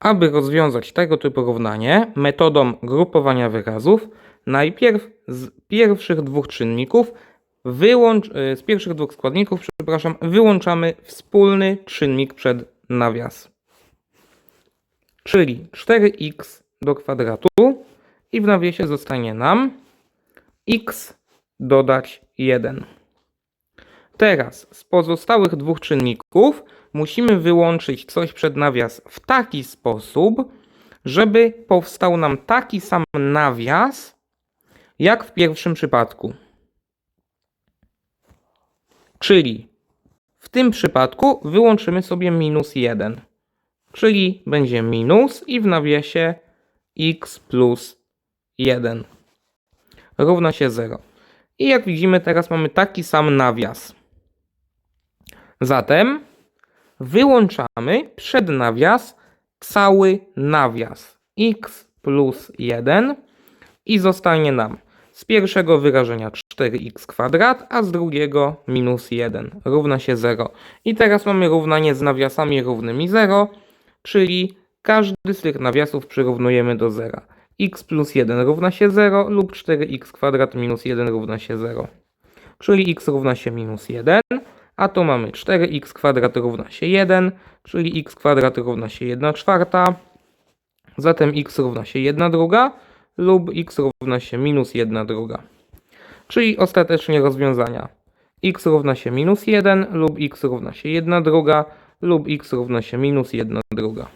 Aby rozwiązać tego typu równanie metodą grupowania wyrazów, najpierw z pierwszych dwóch czynników wyłącz, y, z pierwszych dwóch składników, przepraszam, wyłączamy wspólny czynnik przed nawias. Czyli 4x do kwadratu i w nawiasie zostanie nam x dodać 1. Teraz z pozostałych dwóch czynników musimy wyłączyć coś przed nawias w taki sposób, żeby powstał nam taki sam nawias, jak w pierwszym przypadku. Czyli w tym przypadku wyłączymy sobie minus 1. Czyli będzie minus i w nawiasie x plus 1 równa się 0. I jak widzimy teraz mamy taki sam nawias. Zatem wyłączamy przed nawias cały nawias x plus 1 i zostanie nam z pierwszego wyrażenia 4x kwadrat, a z drugiego minus 1 równa się 0. I teraz mamy równanie z nawiasami równymi 0, czyli każdy z tych nawiasów przyrównujemy do 0. x plus 1 równa się 0 lub 4x kwadrat minus 1 równa się 0. Czyli x równa się minus 1, a tu mamy 4x kwadrat równa się 1, czyli x kwadrat równa się 1 czwarta. Zatem x równa się 1 druga lub x równa się minus 1 druga. Czyli ostatecznie rozwiązania x równa się minus 1 lub x równa się 1 druga lub x równa się minus 1 druga.